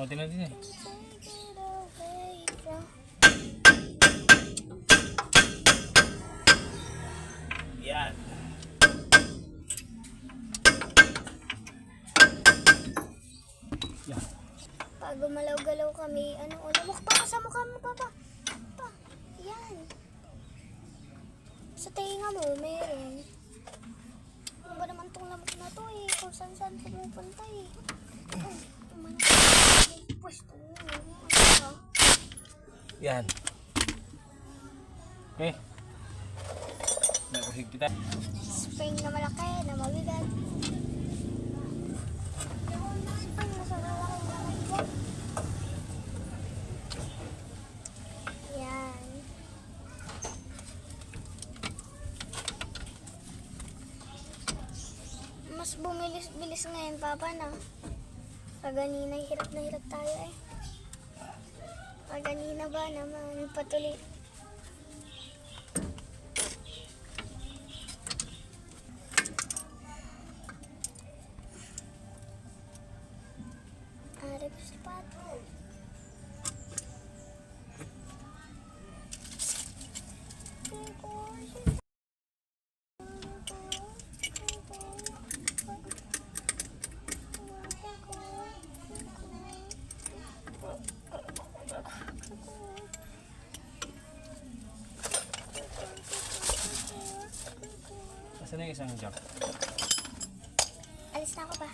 O, tingnan din eh. Yan. Yan. Pag gumalaw-galaw kami, ano, o, lamok pa sa mukha mo, papa. Pa, yan. Sa tinga mo, meron. Ano ba naman tong lamok na to eh? Kung saan-saan pumupunta eh. Ay, pwesto? Yan. Okay. Nakusig kita. Spring na malaki, na mabigat. Mas bumilis-bilis ngayon, Papa, na. Kaganina, hirap na hirap tayo eh. Kaganina ba naman, patuloy. Isang jack? Alis na ako ba?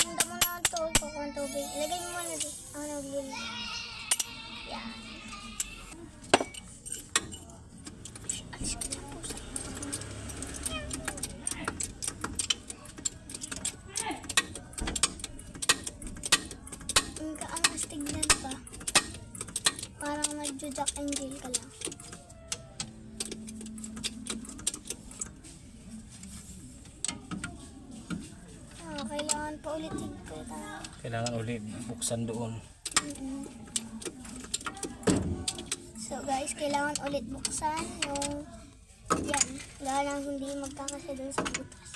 Punta mo na ang tubig ko kung tubig. Ilagay mo muna di. Ako nagluli. Yan. Alis ko na pusa. Ang kaangas tignan pa. Parang nagjo-jack angel ka lang. Ah, kailangan pa ulit higpit. ah. Kailangan ulit buksan doon. So guys, kailangan ulit buksan yung yan. Galang hindi magkakasya dun sa butas.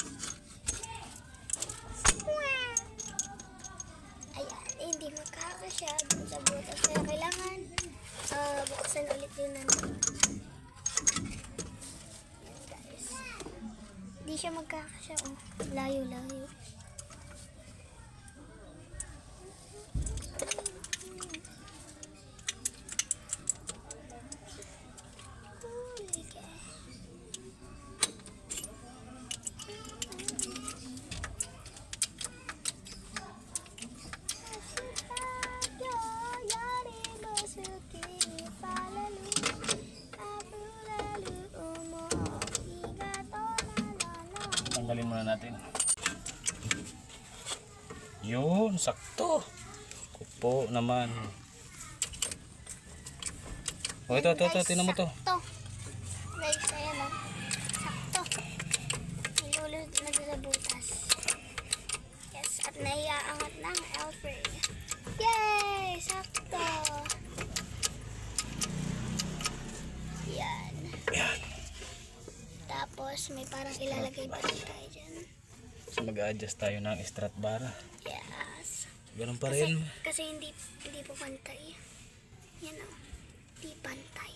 Ayan, hindi magkakasya dun sa butas. Kaya kailangan ah, buksan ulit yun na Yan guys. Hindi siya magkakasya. Oh. Layo-layo. Huli Kupo naman. O ito, ito, ito, tinan mo to. Sakto. Guys, ayan o. Sakto. Nilulod na sa butas. Yes, at naiaangat ng Alfred. Yay! Sakto. Yan. Yan. Tapos, may parang ilalagay pa rin tayo dyan. So mag-adjust tayo ng strut bar. Ganun pa Kasi, rin. kasi hindi, hindi po pantay. Yan o. Hindi pantay.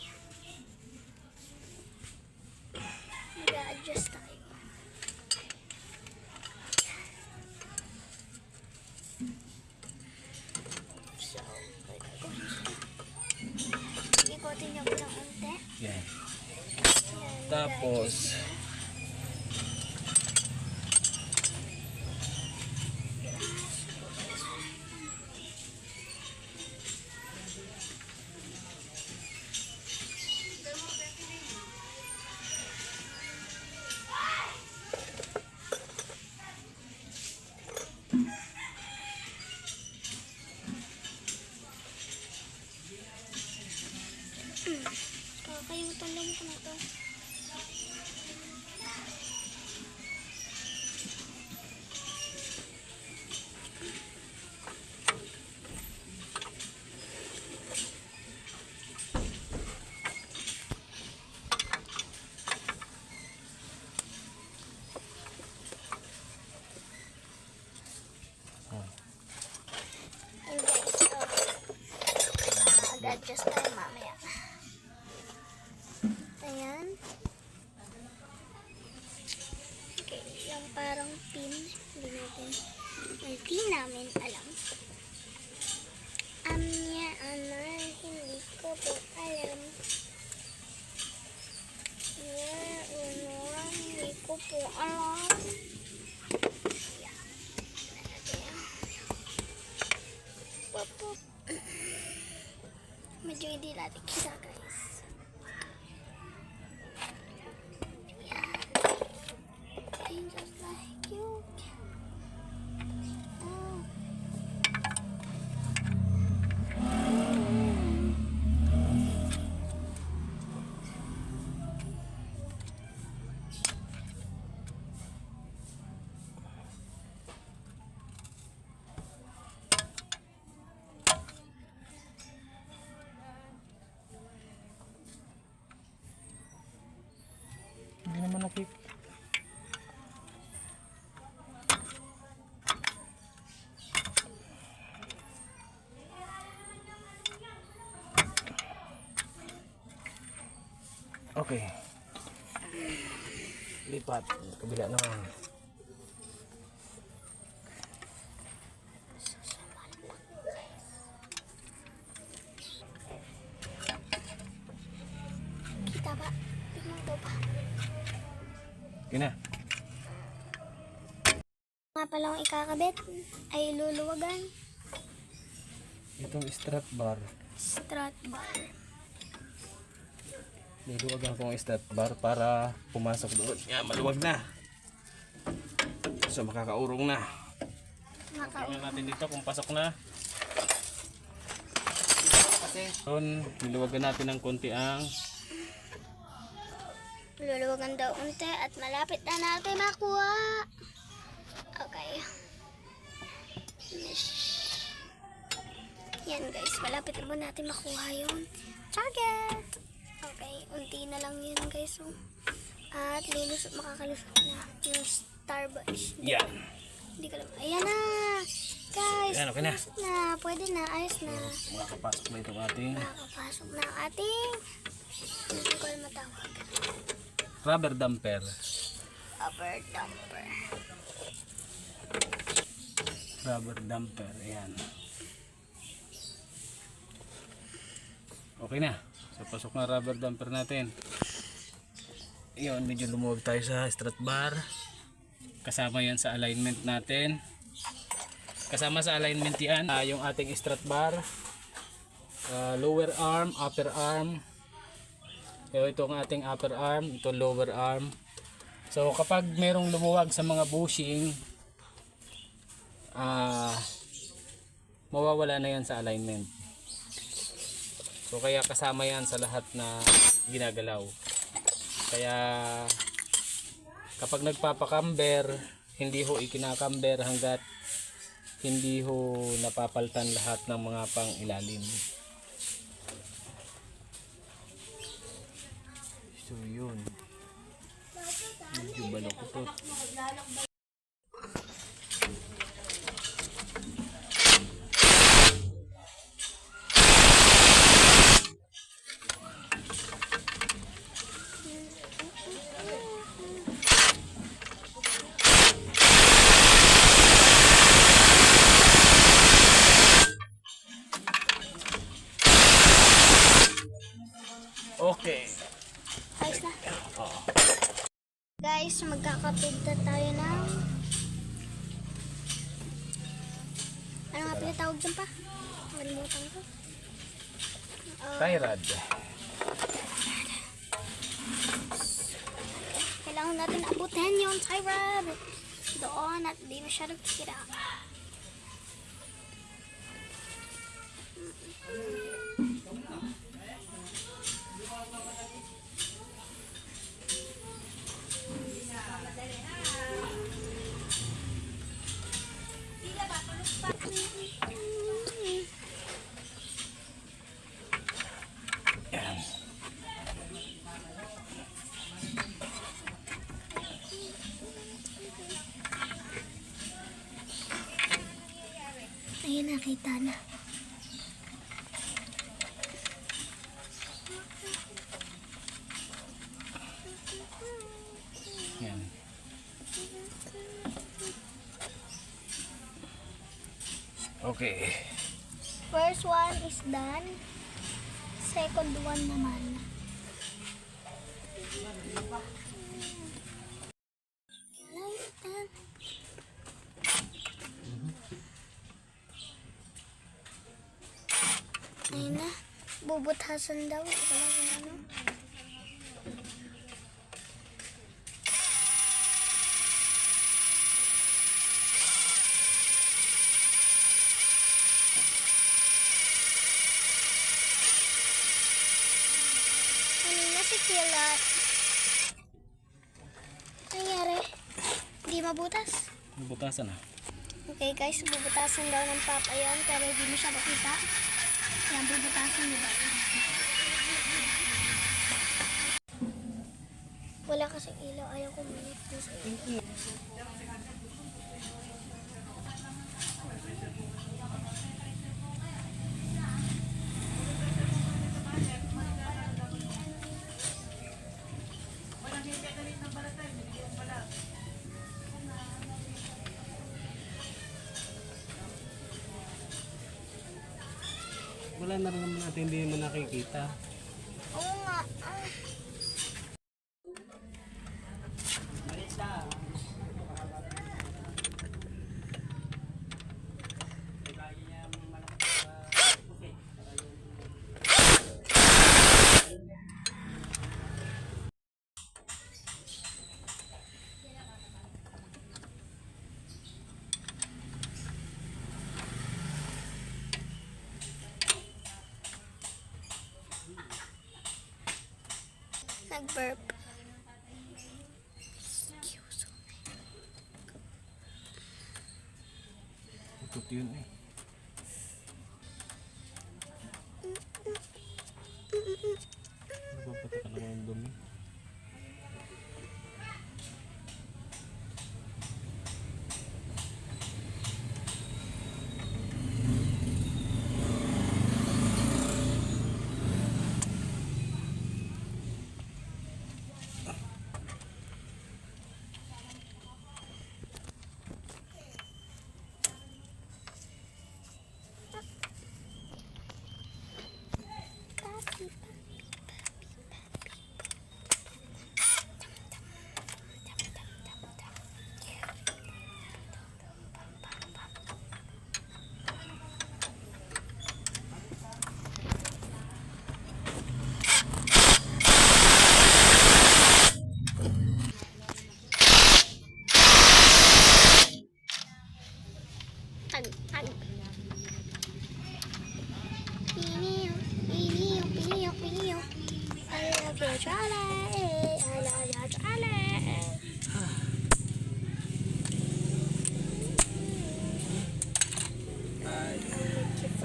Mag-adjust tayo. So, ikotin niyo po ng unti. Yan, Tapos, Okay. Lipat. Kabila naman. Kita ba? Tingnan ko pa. Yun na. Nga palang ikakabit ay luluwagan. Itong strap bar. Strat bar. Niluwagan ko ang strap bar para pumasok doon. Nga, maluwag na. So, makakaurong na. Maka Tingnan natin dito kung pasok na. Doon, niluwagan natin ng konti ang luluwagan daw unti at malapit na natin makuha. Okay. Yan guys, malapit na po natin makuha yung target. Okay, unti na lang yan guys. So, at lulusot, makakalusot na yung Starbucks. yan. Hindi ko alam. Ayan na! Guys, Ayan, okay na. na. Pwede na, ayos na. Makakapasok na itong ating Nakakapasok na ang ating hindi ko alam matawag. rubber damper. Upper dumper. Rubber damper. Ayan. Okay na. So, pasok na rubber damper natin. Yun, medyo lumuwag tayo sa strut bar. Kasama yan sa alignment natin. Kasama sa alignment yan, ah, yung ating strut bar. Ah, lower arm, upper arm. So, ito ang ating upper arm, ito lower arm. So, kapag merong lumuwag sa mga bushing, ah mawawala na yan sa alignment. So kaya kasama yan sa lahat na ginagalaw. Kaya kapag nagpapakamber, hindi ho ikinakamber hanggat hindi ho napapaltan lahat ng mga pang ilalim. So yun. Medyo balokot. Okay. Ayos na. Guys, magkakapit na tayo ng... Ano nga pala tawag dyan pa? Nakalimutan ko. Uh, Tie rod. kailangan natin abutin yung tie rod. Doon at di masyadong kikira. Ayun, nakita na. Yan. Okay. First one is done. Second one naman. Ayun na. Bubutasan daw. Lang kung ano. Kanina si Kila. Nangyari? Di mabutas? Butasan na. Okay guys, bubutasan daw ng papa yan pero hindi mo siya makita. Yan, bubutasan niyo ba? Wala kasi ilaw, ayaw ko minit po sa Wala na rin naman natin hindi naman nakikita. Oo nga. ah. Nag-burp. Excuse me. Ikot yun eh.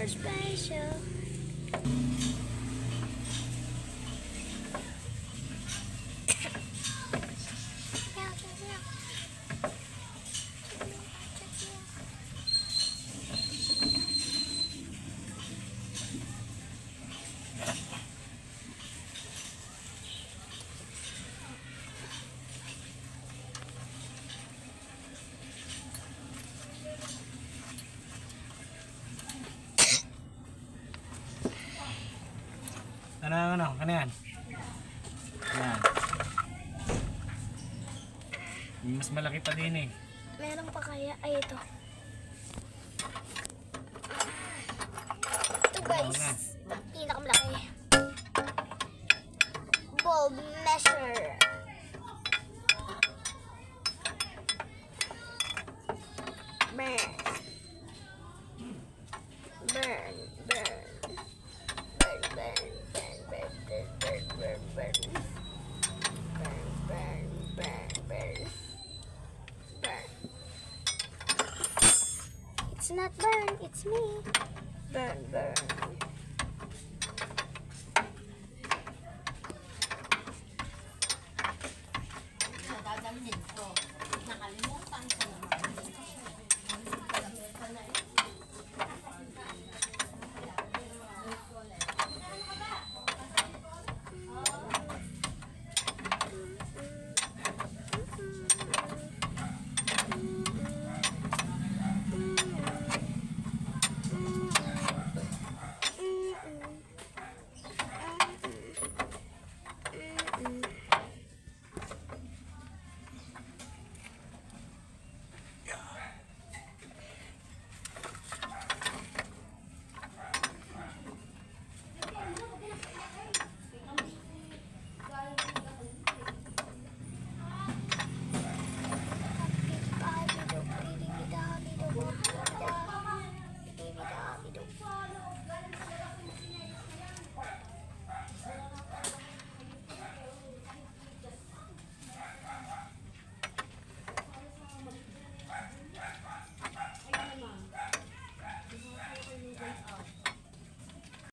Special. Ano, ano, ano yan? Yan. Mas malaki pa din eh. Meron pa kaya? Ay, ito. Ito guys. nga. Pinakamalaki. Bulb measure. Not burn, it's me. Burn, burn.